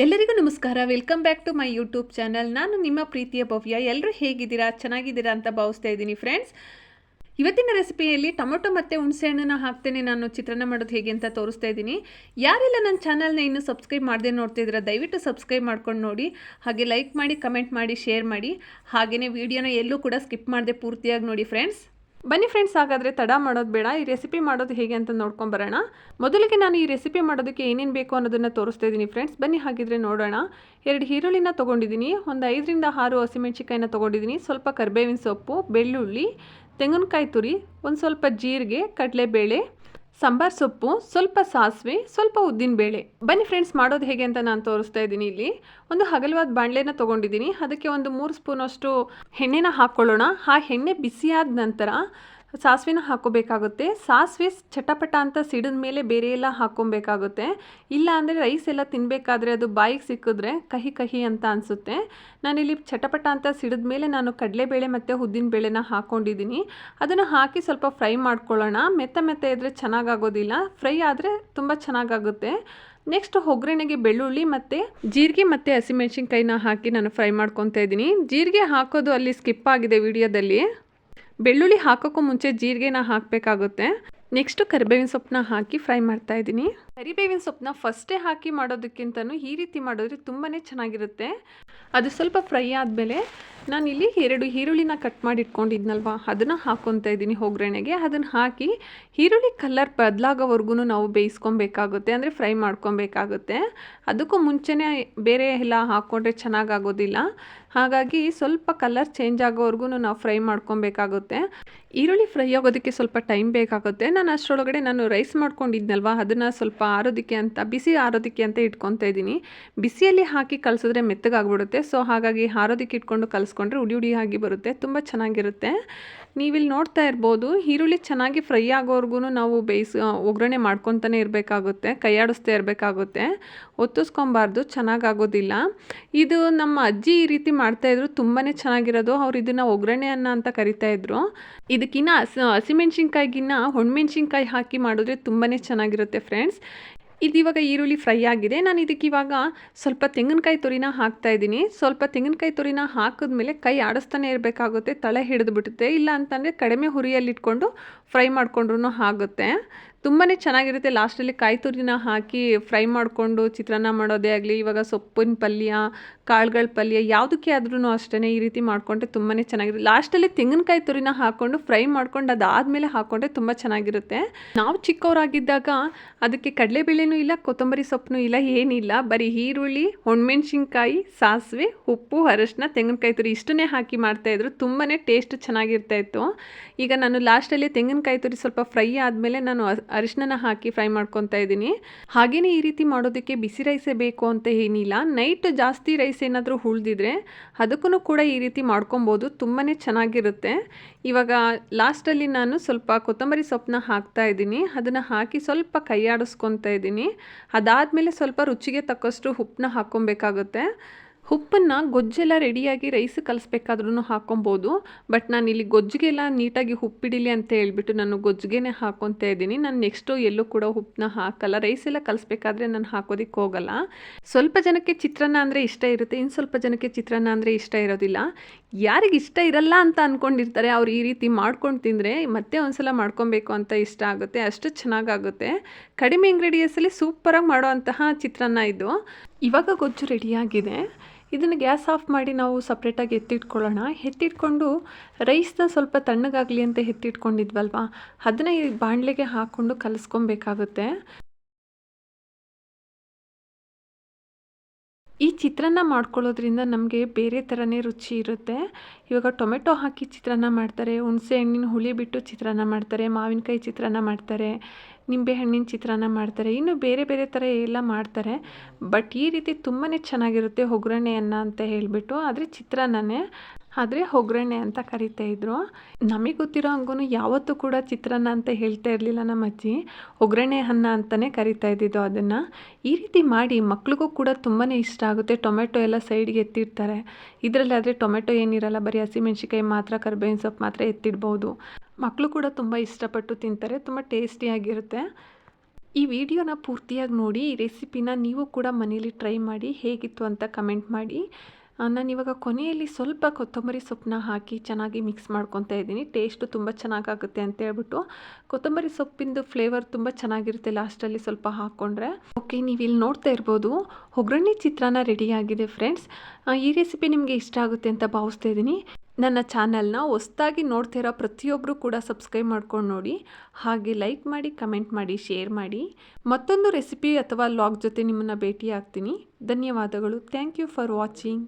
ಎಲ್ಲರಿಗೂ ನಮಸ್ಕಾರ. Welcome back to my YouTube channel ನಾನು ನಿಮ್ಮ ಪ್ರೀತಿಯ ಭವ್ಯ. ಎಲ್ಲರೂ ಹೇಗಿದ್ದೀರಾ? ಚೆನ್ನಾಗಿದ್ದೀರಾ ಅಂತ ಭಾವಿಸ್ತಾ ಇದ್ದೀನಿ ಫ್ರೆಂಡ್ಸ್ ಇವತ್ತಿನ ರೆಸಿಪಿಯಲ್ಲಿ ಟೊಮೊಟೊ ಮತ್ತು ಹುಣಸೆಹಣ್ಣನ್ನ ಹಾಕ್ತೇನೆ ನಾನು. ಚಿತ್ರಾನ್ನ ಮಾಡೋದು ಹೇಗೆ ಅಂತ ತೋರಿಸ್ತಾ ಇದ್ದೀನಿ. ಯಾರೆಲ್ಲ ನನ್ನ ಚಾನಲ್ನ ಇನ್ನೂ ಸಬ್ಸ್ಕ್ರೈಬ್ ಮಾಡದೆ ನೋಡ್ತಿದ್ದೀರಾ ದಯವಿಟ್ಟು ಸಬ್ಸ್ಕ್ರೈಬ್ ಮಾಡ್ಕೊಂಡು ನೋಡಿ. ಹಾಗೆ ಲೈಕ್ ಮಾಡಿ ಕಮೆಂಟ್ ಮಾಡಿ ಶೇರ್ ಮಾಡಿ. ಹಾಗೆಯೇ ವಿಡಿಯೋನ ಎಲ್ಲೂ ಕೂಡ ಸ್ಕಿಪ್ ಮಾಡದೆ ಪೂರ್ತಿಯಾಗಿ ನೋಡಿ ಫ್ರೆಂಡ್ಸ್ ಬನ್ನಿ ಫ್ರೆಂಡ್ಸ್ ಹಾಗಾದರೆ ತಡ ಮಾಡೋದು ಬೇಡ. ಈ ರೆಸಿಪಿ ಮಾಡೋದು ಹೇಗೆ ಅಂತ ನೋಡ್ಕೊಂಬರೋಣ ಮೊದಲಿಗೆ ನಾನು ಈ ರೆಸಿಪಿ ಮಾಡೋದಕ್ಕೆ ಏನೇನು ಬೇಕು ಅನ್ನೋದನ್ನು ತೋರಿಸ್ತಾ ಇದ್ದೀನಿ ಫ್ರೆಂಡ್ಸ್ ಬನ್ನಿ ಹಾಗಿದ್ರೆ ನೋಡೋಣ. ಎರಡು ಈರುಳ್ಳಿನ ತೊಗೊಂಡಿದ್ದೀನಿ. ಒಂದು ಐದರಿಂದ ಆರು ಹಸಿಮೆಣ್ಸಿಕಾಯಿನ ತೊಗೊಂಡಿದ್ದೀನಿ. ಸ್ವಲ್ಪ ಕರಿಬೇವಿನ ಸೊಪ್ಪು, ಬೆಳ್ಳುಳ್ಳಿ, ತೆಂಗಿನಕಾಯಿ ತುರಿ, ಒಂದು ಸ್ವಲ್ಪ ಜೀರಿಗೆ, ಕಡಲೆಬೇಳೆ ಸಾಂಬಾರ್ ಸೊಪ್ಪು, ಸ್ವಲ್ಪ ಸಾಸಿವೆ, ಸ್ವಲ್ಪ ಉದ್ದಿನಬೇಳೆ ಬನ್ನಿ ಫ್ರೆಂಡ್ಸ್ ಮಾಡೋದು ಹೇಗೆ ಅಂತ ನಾನು ತೋರಿಸ್ತಾ ಇದ್ದೀನಿ ಇಲ್ಲಿ. ಒಂದು ಹಗಲವಾದ ಬಾಣಲೆನ ತೊಗೊಂಡಿದ್ದೀನಿ. ಅದಕ್ಕೆ ಒಂದು ಮೂರು ಸ್ಪೂನಷ್ಟು ಎಣ್ಣೆನ ಹಾಕ್ಕೊಳ್ಳೋಣ. ಆ ಎಣ್ಣೆ ಬಿಸಿಯಾದ ನಂತರ ಸಾಸಿವೆನ ಹಾಕೋಬೇಕಾಗುತ್ತೆ. ಸಾಸಿವೆ ಚಟಪಟ ಅಂತ ಸಿಡಿದ ಮೇಲೆ ಬೇರೆ ಎಲ್ಲ ಹಾಕೊಬೇಕಾಗುತ್ತೆ. ಇಲ್ಲ ಅಂದರೆ ರೈಸ್ ಎಲ್ಲ ತಿನ್ನಬೇಕಾದ್ರೆ ಅದು ಬಾಯಿಗೆ ಸಿಕ್ಕಿದ್ರೆ ಕಹಿ ಕಹಿ ಅಂತ ಅನಿಸುತ್ತೆ. ನಾನಿಲ್ಲಿ ಚಟಪಟ ಅಂತ ಸಿಡಿದ ಮೇಲೆ ನಾನು ಕಡಲೆಬೇಳೆ ಮತ್ತು ಉದ್ದಿನ ಬೇಳೆನ ಹಾಕ್ಕೊಂಡಿದ್ದೀನಿ ಅದನ್ನು ಹಾಕಿ ಸ್ವಲ್ಪ ಫ್ರೈ ಮಾಡ್ಕೊಳ್ಳೋಣ. ಮೆತ್ತ ಮೆತ್ತ ಇದ್ದರೆ ಚೆನ್ನಾಗಾಗೋದಿಲ್ಲ. ಫ್ರೈ ಆದರೆ ತುಂಬ ಚೆನ್ನಾಗಾಗುತ್ತೆ. ನೆಕ್ಸ್ಟ್ ಒಗ್ಗರಣೆಗೆ ಬೆಳ್ಳುಳ್ಳಿ ಮತ್ತು ಜೀರಿಗೆ ಮತ್ತು ಹಸಿಮೆಣ್ಸಿನ್ಕಾಯಿನ ಹಾಕಿ ನಾನು ಫ್ರೈ ಮಾಡ್ಕೊತಾ ಇದ್ದೀನಿ. ಜೀರಿಗೆ ಹಾಕೋದು ಅಲ್ಲಿ ಸ್ಕಿಪ್ ಆಗಿದೆ ವಿಡಿಯೋದಲ್ಲಿ. ಬೆಳ್ಳುಳ್ಳಿ ಹಾಕೋಕ್ಕೂ ಮುಂಚೆ ಜೀರಿಗೆನ ಹಾಕಬೇಕಾಗುತ್ತೆ. ನೆಕ್ಸ್ಟು ಕರಿಬೇವಿನ ಸೊಪ್ಪನ್ನ ಹಾಕಿ ಫ್ರೈ ಮಾಡ್ತಾ ಇದ್ದೀನಿ. ಕರಿಬೇವಿನ ಸೊಪ್ಪನ್ನ ಫಸ್ಟೇ ಹಾಕಿ ಮಾಡೋದಕ್ಕಿಂತನೂ ಈ ರೀತಿ ಮಾಡಿದ್ರೆ ತುಂಬಾ ಚೆನ್ನಾಗಿರುತ್ತೆ. ಅದು ಸ್ವಲ್ಪ ಫ್ರೈ ಆದಮೇಲೆ ನಾನಿಲ್ಲಿ ಎರಡು ಈರುಳ್ಳಿನ ಕಟ್ ಮಾಡಿ ಇಟ್ಕೊಂಡಿದ್ನಲ್ವ, ಅದನ್ನು ಹಾಕ್ಕೊತಾ ಇದ್ದೀನಿ ಒಗ್ಗರಣೆಗೆ ಅದನ್ನು ಹಾಕಿ ಈರುಳ್ಳಿ ಕಲರ್ ಬದಲಾಗೋವರೆಗೂ ನಾವು ಬೇಯಿಸ್ಕೊಬೇಕಾಗುತ್ತೆ, ಅಂದರೆ ಫ್ರೈ ಮಾಡ್ಕೊಬೇಕಾಗುತ್ತೆ. ಅದಕ್ಕೂ ಮುಂಚೆನೇ ಬೇರೆ ಎಲ್ಲ ಹಾಕ್ಕೊಂಡ್ರೆ ಚೆನ್ನಾಗಾಗೋದಿಲ್ಲ. ಹಾಗಾಗಿ ಸ್ವಲ್ಪ ಕಲರ್ ಚೇಂಜ್ ಆಗೋವರೆಗೂ ನಾವು ಫ್ರೈ ಮಾಡ್ಕೊಬೇಕಾಗುತ್ತೆ. ಈರುಳ್ಳಿ ಫ್ರೈ ಆಗೋದಕ್ಕೆ ಸ್ವಲ್ಪ ಟೈಮ್ ಬೇಕಾಗುತ್ತೆ. ನಾನು ಅಷ್ಟರೊಳಗಡೆ ನಾನು ರೈಸ್ ಮಾಡ್ಕೊಂಡಿದ್ನಲ್ವ, ಅದನ್ನು ಸ್ವಲ್ಪ ಆರೋದಕ್ಕೆ ಅಂತ, ಬಿಸಿ ಆರೋದಕ್ಕೆ ಅಂತ ಇಟ್ಕೊತಾ ಇದ್ದೀನಿ. ಬಿಸಿಯಲ್ಲಿ ಹಾಕಿ ಕಲಸಿದ್ರೆ ಮೆತ್ತಗಾಗ್ಬಿಡುತ್ತೆ. ಸೊ ಹಾಗಾಗಿ ಆರೋದಕ್ಕೆ ಇಟ್ಕೊಂಡು ಕಲಿಸ್ಕೊಂಡ್ರೆ ಉಡಿ ಉಡಿ ಆಗಿ ಬರುತ್ತೆ. ತುಂಬ ಚೆನ್ನಾಗಿರುತ್ತೆ. ನೀವಿಲ್ಲಿ ನೋಡ್ತಾ ಇರ್ಬೋದು, ಈರುಳ್ಳಿ ಚೆನ್ನಾಗಿ ಫ್ರೈ ಆಗೋವರೆಗೂ ನಾವು ಬೇಯಿಸಿ ಒಗ್ಗರಣೆ ಮಾಡ್ಕೊತಾನೆ ಇರಬೇಕಾಗುತ್ತೆ. ಕೈಯಾಡಿಸ್ತಾ ಇರಬೇಕಾಗುತ್ತೆ. ಒತ್ತಿಸ್ಕೊಬಾರ್ದು, ಚೆನ್ನಾಗಾಗೋದಿಲ್ಲ. ಇದು ನಮ್ಮ ಅಜ್ಜಿ ಈ ರೀತಿ ಮಾಡ್ತಾಯಿದ್ರು ತುಂಬಾ ಚೆನ್ನಾಗಿರೋದು. ಅವ್ರು ಇದನ್ನು ಒಗ್ಗರಣೆ ಅನ್ನ ಅಂತ ಕರಿತಾಯಿದ್ರು ಇದಕ್ಕಿನ್ನ ಹಸಿ ಹಸಿಮೆಣ್ಸಿನ್ಕಾಯಿಗಿನ್ನ ಒಣಮೆಣ್ಸಿನ್ಕಾಯಿ ಹಾಕಿ ಮಾಡಿದ್ರೆ ತುಂಬಾ ಚೆನ್ನಾಗಿರುತ್ತೆ ಫ್ರೆಂಡ್ಸ್. ಇದಿವಾಗ ಈರುಳ್ಳಿ ಫ್ರೈ ಆಗಿದೆ. ನಾನು ಇದಕ್ಕೆ ಇವಾಗ ಸ್ವಲ್ಪ ತೆಂಗಿನಕಾಯಿ ತುರಿನ ಹಾಕ್ತಾ ಇದ್ದೀನಿ. ಸ್ವಲ್ಪ ತೆಂಗಿನಕಾಯಿ ತುರಿನ ಹಾಕಿದ್ಮೇಲೆ ಕೈ ಆಡಿಸ್ತಾನೆ ಇರಬೇಕಾಗುತ್ತೆ, ತಲೆ ಹಿಡಿದು ಬಿಡುತ್ತೆ. ಇಲ್ಲ ಅಂತಂದರೆ ಕಡಿಮೆ ಹುರಿಯಲ್ಲಿಟ್ಕೊಂಡು ಫ್ರೈ ಮಾಡ್ಕೊಂಡ್ರೂ ಆಗುತ್ತೆ. ತುಂಬಾ ಚೆನ್ನಾಗಿರುತ್ತೆ. ಲಾಸ್ಟಲ್ಲಿ ಕಾಯಿ ತುರಿನ ಹಾಕಿ ಫ್ರೈ ಮಾಡಿಕೊಂಡು ಚಿತ್ರಾನ್ನ ಮಾಡೋದೇ ಆಗಲಿ, ಇವಾಗ ಸೊಪ್ಪಿನ ಪಲ್ಯ, ಕಾಳುಗಳ ಪಲ್ಯ ಯಾವುದಕ್ಕೆ ಆದ್ರೂ ಅಷ್ಟೇ ಈ ರೀತಿ ಮಾಡಿಕೊಂಡ್ರೆ ತುಂಬಾ ಚೆನ್ನಾಗಿರುತ್ತೆ. ಲಾಸ್ಟಲ್ಲಿ ತೆಂಗಿನಕಾಯಿ ತುರಿನ ಹಾಕ್ಕೊಂಡು ಫ್ರೈ ಮಾಡ್ಕೊಂಡು ಅದಾದಮೇಲೆ ಹಾಕ್ಕೊಂಡ್ರೆ ತುಂಬ ಚೆನ್ನಾಗಿರುತ್ತೆ. ನಾವು ಚಿಕ್ಕವರಾಗಿದ್ದಾಗ ಅದಕ್ಕೆ ಕಡಲೆಬೇಳೆನೂ ಇಲ್ಲ, ಕೊತ್ತಂಬರಿ ಸೊಪ್ಪು ಇಲ್ಲ, ಏನಿಲ್ಲ. ಬರೀ ಈರುಳ್ಳಿ ಹೊಣ್ಮೆಣ್ಸಿನ್ಕಾಯಿ ಸಾಸಿವೆ, ಉಪ್ಪು, ಅರಶಿನ, ತೆಂಗಿನಕಾಯಿ ತುರಿ ಇಷ್ಟನ್ನೇ ಹಾಕಿ ಮಾಡ್ತಾಯಿದ್ರು ತುಂಬಾ ಟೇಸ್ಟ್ ಚೆನ್ನಾಗಿರ್ತಾಯಿತ್ತು ಈಗ ನಾನು ಲಾಸ್ಟಲ್ಲಿ ತೆಂಗಿನಕಾಯಿ ತುರಿ ಸ್ವಲ್ಪ ಫ್ರೈ ಆದಮೇಲೆ ನಾನು ಅರಿಶಿನ ಹಾಕಿ ಫ್ರೈ ಮಾಡ್ಕೊತಾ ಇದ್ದೀನಿ. ಹಾಗೆಯೇ ಈ ರೀತಿ ಮಾಡೋದಕ್ಕೆ ಬಿಸಿ ರೈಸೇ ಬೇಕು ಅಂತ ಏನಿಲ್ಲ. ನೈಟ್ ಜಾಸ್ತಿ ರೈಸ್ ಏನಾದರೂ ಉಳಿದಿದ್ರೆ ಅದಕ್ಕೂ ಕೂಡ ಈ ರೀತಿ ಮಾಡ್ಕೊಬೋದು. ತುಂಬಾ ಚೆನ್ನಾಗಿರುತ್ತೆ. ಇವಾಗ ಲಾಸ್ಟಲ್ಲಿ ನಾನು ಸ್ವಲ್ಪ ಕೊತ್ತಂಬರಿ ಸೊಪ್ಪನ್ನ ಹಾಕ್ತಾ ಇದ್ದೀನಿ. ಅದನ್ನು ಹಾಕಿ ಸ್ವಲ್ಪ ಕೈಯಾಡಿಸ್ಕೊತಾ ಇದ್ದೀನಿ. ಅದಾದಮೇಲೆ ಸ್ವಲ್ಪ ರುಚಿಗೆ ತಕ್ಕಷ್ಟು ಉಪ್ಪನ್ನ ಹಾಕ್ಕೊಬೇಕಾಗುತ್ತೆ. ಉಪ್ಪನ್ನು ಗೊಜ್ಜೆಲ್ಲ ರೆಡಿಯಾಗಿ ರೈಸ್ ಕಲಿಸ್ಬೇಕಾದ್ರೂ ಹಾಕ್ಕೊಬೋದು ಬಟ್ ನಾನು ಇಲ್ಲಿ ಗೊಜ್ಜಿಗೆಲ್ಲ ನೀಟಾಗಿ ಉಪ್ಪಿಡಿಲಿ ಅಂತ ಹೇಳ್ಬಿಟ್ಟು ನಾನು ಗೊಜ್ಜಿಗೆನೇ ಹಾಕೊತಾ ಇದ್ದೀನಿ. ನಾನು ನೆಕ್ಸ್ಟು ಎಲ್ಲೂ ಕೂಡ ಉಪ್ಪನ್ನ ಹಾಕಲ್ಲ. ರೈಸ್ ಎಲ್ಲ ಕಲಿಸ್ಬೇಕಾದ್ರೆ ನಾನು ಹಾಕೋದಕ್ಕೆ ಹೋಗಲ್ಲ. ಸ್ವಲ್ಪ ಜನಕ್ಕೆ ಚಿತ್ರಾನ್ನ ಅಂದರೆ ಇಷ್ಟ ಇರುತ್ತೆ ಇನ್ನು ಸ್ವಲ್ಪ ಜನಕ್ಕೆ ಚಿತ್ರಾನ್ನ ಅಂದರೆ ಇಷ್ಟ ಇರೋದಿಲ್ಲ. ಯಾರಿಗೆ ಇಷ್ಟ ಇರಲ್ಲ ಅಂತ ಅಂದ್ಕೊಂಡಿರ್ತಾರೆ ಅವ್ರು ಈ ರೀತಿ ಮಾಡ್ಕೊಂಡು ತಿಂದರೆ ಮತ್ತೆ ಒಂದ್ಸಲ ಮಾಡ್ಕೊಬೇಕು ಅಂತ ಇಷ್ಟ ಆಗುತ್ತೆ, ಅಷ್ಟು ಚೆನ್ನಾಗಾಗುತ್ತೆ. ಕಡಿಮೆ ಇಂಗ್ರೀಡಿಯೆಂಟ್ಸಲ್ಲಿ ಸೂಪರಾಗಿ ಮಾಡೋವಂತಹ ಚಿತ್ರಾನ್ನ ಇದು. ಇವಾಗ ಗೊಜ್ಜು ರೆಡಿಯಾಗಿದೆ ಇದನ್ನು ಗ್ಯಾಸ್ ಆಫ್ ಮಾಡಿ ನಾವು ಸಪ್ರೇಟಾಗಿ ಎತ್ತಿಟ್ಕೊಳ್ಳೋಣ. ಎತ್ತಿಟ್ಕೊಂಡು ರೈಸ್ನ ಸ್ವಲ್ಪ ತಣ್ಣಗಾಗಲಿ ಅಂತ ಎತ್ತಿಟ್ಕೊಂಡಿದ್ವಲ್ವ? ಅದನ್ನು ಈ ಬಾಣಲೆಗೆ ಹಾಕ್ಕೊಂಡು ಕಲಸ್ಕೊಬೇಕಾಗುತ್ತೆ. ಈ ಚಿತ್ರಾನ್ನ ಮಾಡ್ಕೊಳ್ಳೋದ್ರಿಂದ ನಮಗೆ ಬೇರೆ ಥರನೇ ರುಚಿ ಇರುತ್ತೆ. ಇವಾಗ ಟೊಮೆಟೊ ಹಾಕಿ ಚಿತ್ರಾನ್ನ ಮಾಡ್ತಾರೆ, ಹುಣಸೆ ಹಣ್ಣಿನ ಹುಳಿ ಬಿಟ್ಟು ಚಿತ್ರಾನ್ನ ಮಾಡ್ತಾರೆ, ಮಾವಿನಕಾಯಿ ಚಿತ್ರಾನ್ನ ಮಾಡ್ತಾರೆ. ನಿಂಬೆ ಹಣ್ಣಿನ ಚಿತ್ರಾನ್ನ ಮಾಡ್ತಾರೆ. ಇನ್ನು ಬೇರೆ ಬೇರೆ ಥರ ಎಲ್ಲ ಮಾಡ್ತಾರೆ. ಬಟ್ ಈ ರೀತಿ ತುಂಬಾ ಚೆನ್ನಾಗಿರುತ್ತೆ ಒಗ್ಗರಣೆ ಅನ್ನ ಅಂತ ಹೇಳಿಬಿಟ್ಟು. ಆದರೆ ಚಿತ್ರಾನ್ನನೇ ಆದರೆ ಒಗ್ಗರಣೆ ಅಂತ ಕರಿತಾ ಇದ್ರು. ನಮಗೆ ಗೊತ್ತಿರೋ ಹಂಗೂ ಯಾವತ್ತೂ ಕೂಡ ಚಿತ್ರಾನ್ನ ಅಂತ ಹೇಳ್ತಾ ಇರಲಿಲ್ಲ ನಮ್ಮ ಅಜ್ಜಿ. ಒಗ್ಗರಣೆ ಅನ್ನ ಅಂತಲೇ ಕರಿತಾ ಇದ್ದಿದ್ದು ಅದನ್ನು. ಈ ರೀತಿ ಮಾಡಿ ಮಕ್ಳಿಗೂ ಕೂಡ ತುಂಬಾ ಇಷ್ಟ ಆಗುತ್ತೆ. ಟೊಮೆಟೊ ಎಲ್ಲ ಸೈಡ್ಗೆ ಎತ್ತಿಡ್ತಾರೆ. ಇದರಲ್ಲಿ ಆದರೆ ಟೊಮೆಟೊ ಏನಿರಲ್ಲ, ಬರೀ ಹಸಿಮೆಣ್ಸಿಕಾಯಿ ಮಾತ್ರ, ಕರಿಬೇವಿನ ಸೊಪ್ಪು ಮಾತ್ರ ಎತ್ತಿಡ್ಬೋದು. ಮಕ್ಕಳು ಕೂಡ ತುಂಬ ಇಷ್ಟಪಟ್ಟು ತಿಂತಾರೆ. ತುಂಬ ಟೇಸ್ಟಿಯಾಗಿರುತ್ತೆ ಈ ವಿಡಿಯೋನ ಪೂರ್ತಿಯಾಗಿ ನೋಡಿ, ಈ ರೆಸಿಪಿನ ನೀವು ಕೂಡ ಮನೇಲಿ ಟ್ರೈ ಮಾಡಿ, ಹೇಗಿತ್ತು ಅಂತ ಕಮೆಂಟ್ ಮಾಡಿ. ನಾನು ಇವಾಗ ಕೊನೆಯಲ್ಲಿ ಸ್ವಲ್ಪ ಕೊತ್ತಂಬರಿ ಸೊಪ್ಪನ್ನ ಹಾಕಿ ಚೆನ್ನಾಗಿ ಮಿಕ್ಸ್ ಮಾಡ್ಕೊತಾ ಇದ್ದೀನಿ. ಟೇಸ್ಟು ತುಂಬ ಚೆನ್ನಾಗಾಗುತ್ತೆ ಅಂತ ಹೇಳ್ಬಿಟ್ಟು ಕೊತ್ತಂಬರಿ ಸೊಪ್ಪಿಂದು ಫ್ಲೇವರ್ ತುಂಬ ಚೆನ್ನಾಗಿರುತ್ತೆ ಲಾಸ್ಟಲ್ಲಿ ಸ್ವಲ್ಪ ಹಾಕ್ಕೊಂಡ್ರೆ ಓಕೆ ನೀವು ಇಲ್ಲಿ ನೋಡ್ತಾ ಇರ್ಬೋದು ಒಗ್ಗರಣೆ ಚಿತ್ರಾನ್ನ ರೆಡಿಯಾಗಿದೆ ಫ್ರೆಂಡ್ಸ್ ಈ ರೆಸಿಪಿ ನಿಮಗೆ ಇಷ್ಟ ಆಗುತ್ತೆ ಅಂತ ಭಾವಿಸ್ತಾ ಇದ್ದೀನಿ. ನನ್ನ ಚಾನಲ್ನ ಹೊಸ್ದಾಗಿ ನೋಡ್ತಿರೋ ಪ್ರತಿಯೊಬ್ಬರು ಕೂಡ ಸಬ್ಸ್ಕ್ರೈಬ್ ಮಾಡ್ಕೊಂಡು ನೋಡಿ. ಹಾಗೆ ಲೈಕ್ ಮಾಡಿ ಕಮೆಂಟ್ ಮಾಡಿ ಶೇರ್ ಮಾಡಿ. ಮತ್ತೊಂದು ರೆಸಿಪಿ ಅಥವಾ ಲಾಗ್ ಜೊತೆ ನಿಮ್ಮನ್ನು ಭೇಟಿ ಆಗ್ತೀನಿ ಧನ್ಯವಾದಗಳು. Thank you for watching